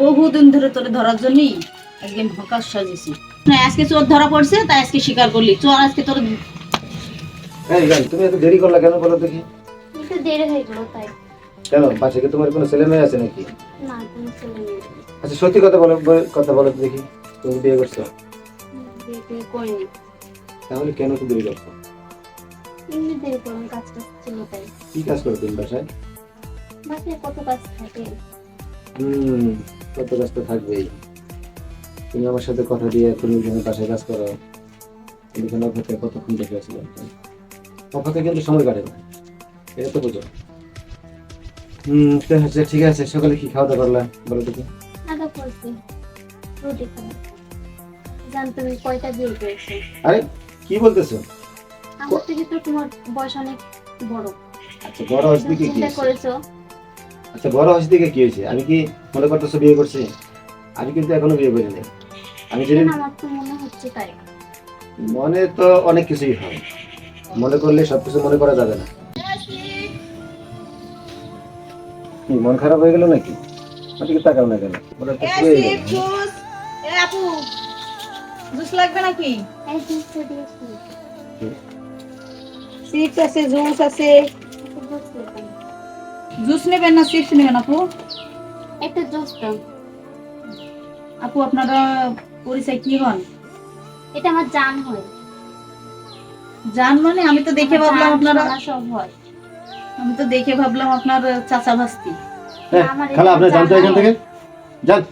বহুদিন ধরে তোরে ধরার জন্যই একদিন হকার সাজেছি। না আজকে চোর ধরা পড়ছে তাই আজকে স্বীকার করলি। চোর আজকে তোর এই গান তুমি এত দেরি করলা কেন বলো দেখি? একটু দেরি হয়ে গেল তাই। কেন? পাশে কি তোমার কোনো ছেলে মেয়ে আছে নাকি? না কোনো ছেলে নেই। আচ্ছা সত্যি কথা বলো কথা বলো তো দেখি তুমি বিয়ে করছ? বিয়ে করিনি। তাহলে কেন তো দেরি করছ? এমনি দেরি করুন কাজ টাজ ছিল তাই। কি কাজ করো তুমি বাসায়? বাসায় কত কাজ থাকে? হুম কত কাজ তো থাকবেই। তুমি আমার সাথে কথা দিয়ে এখানে বাসায় কাজ করো। তুমি এখানে অপেক্ষায় কতক্ষণ দেখে আছিলাম অপেক্ষা কিন্তু সময় কাটে না। এটা তো বুঝো। হুম তো হচ্ছে ঠিক আছে সকালে কি খাওয়া দাওয়া করলা? বলো দেখি। আরে কি বলতেছো? আমার থেকে তো তোমার বয়স অনেক বড়। আচ্ছা বড় চিন্তা করেছ? আচ্ছা বড় হস দিকে কি হয়েছে? আমি কি মনে করতেছো বিয়ে করছি? আমি কিন্তু এখনও বিয়ে করিনি আমি যদি তো মনে হচ্ছে তাই মনে তো অনেক কিছুই হয়। মনে করলে সবকিছু মনে করা যাবে না। কি মন খারাপ হয়ে গেল নাকি? ওদিকে তাকাও না কেন। তো শুয়েই গেল। এ আপু জুস লাগবে নাকি? এই জিনিসটা দিয়েছি চিপস আছে জুস আছে। জুস নেবেন না চিপস নেবেন আপু? একটা জুস দাও। আপু আপনারা পরিচয় কি হন? এটা আমার জান হয়। জান মানে? আমি তো দেখে ভাবলাম আপনারা সব হয়। আমি তো দেখে ভাবলাম আপনার চাচা ভাস্তি। হ্যাঁ, খালা আপনি জানতো জানা এখান থেকে। যান।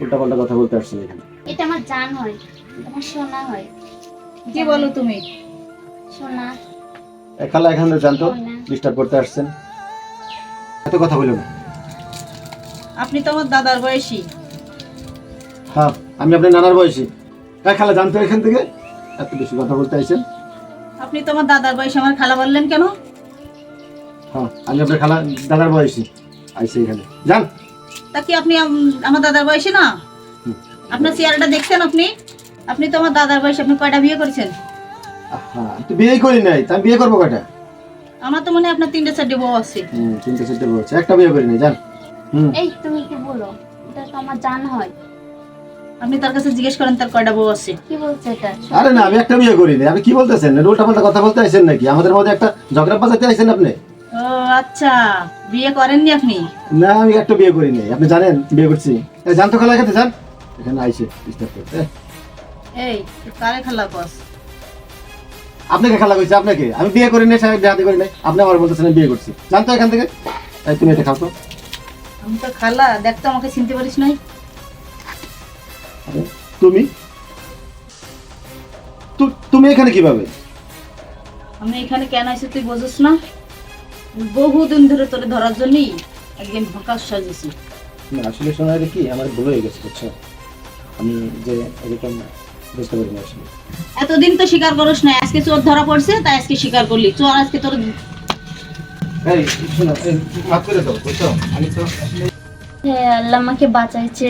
উল্টা পাল্টা কথা বলতে আসছেন এখানে। এটা আমার জান হয়। আমার সোনা হয়। কি বলো তুমি? সোনা এ, খালা এখানে জানতো ডিস্টার্ব করতে আসছেন। এত কথা বলল না। আপনি তো আমার দাদার বয়সী। হ্যাঁ আমি আপনার নানার বয়সী। হ্যাঁ খালা জানতো এখান থেকে? এত বেশি কথা বলতে আইছেন। আপনি তো আমার দাদার বয়সী আমার খালা বললেন কেন? হ্যাঁ আমি আপনার খালা দাদার বয়সী। আইসি এখানে। যান। তা কি আপনি আমার দাদার বয়সী না? আপনার চেয়ারটা দেখছেন আপনি? আপনি তো আমার দাদার বয়সী আপনি কয়টা বিয়ে করেছেন? হ্যাঁ তো বিয়ে করি নাই। তা আমি বিয়ে করব কয়টা? আমার তো মনে হয় আপনার তিনটে চারটে বউ আছে। হুম তিনটে চারটে বলছে একটা বিয়ে করি নাই যান। হুম। এই তুমি কি বলো এটা তো আমার জান হয়। আপনি তার কাছে জিজ্ঞেস করেন তার কয়টা বউ আছে। কি বলছে এটা? আরে না আমি একটা বিয়ে করি নাই আপনি কি বলতেছেন? উল্টা পাল্টা কথা বলতে আইছেন নাকি? আমাদের মধ্যে একটা ঝগড়া বাজাতে আইছেন আপনি? ও আচ্ছা। বিয়ে করেননি আপনি? না আমি একটা বিয়ে করি নাই আপনি জানেন বিয়ে করছি। এ, যান তো খালা এখানে যান। এখানে আইসে ডিস্টার্ব করতে। এই কারে খালা কস? আপনাকে খেলা কইছে আপনাকে। আমি বিয়ে করি নাই সাহেব হাতে করি নাই আপনি আমার বলতেছেন বিয়ে করছি। জানতো এখান থেকে? এই, তুমি এটা খাও তো। আমি তো খালা দেখ তো আমাকে চিনতে পারিস নাই। তুমি? তুমি এখানে কীভাবে? আমি এখানে কেন আইছি তুই বোঝিস না? বহুদিন ধরে তোরে ধরার জন্যই একদিন হকার সাজেছি না আসলে শোনা কি? আমার ভুল হয়ে গেছে বুঝছ? আমি যে এরকম বুঝতে পারি না এতদিন তো স্বীকার করিস না আজকে চোর ধরা পড়ছে তাই আজকে স্বীকার করলি। চোর আজকে তোর এই শোনো এই মাফ করে দাও বুঝছ? আমি তো হ্যাঁ আল্লাহ আমাকে বাঁচাইছে।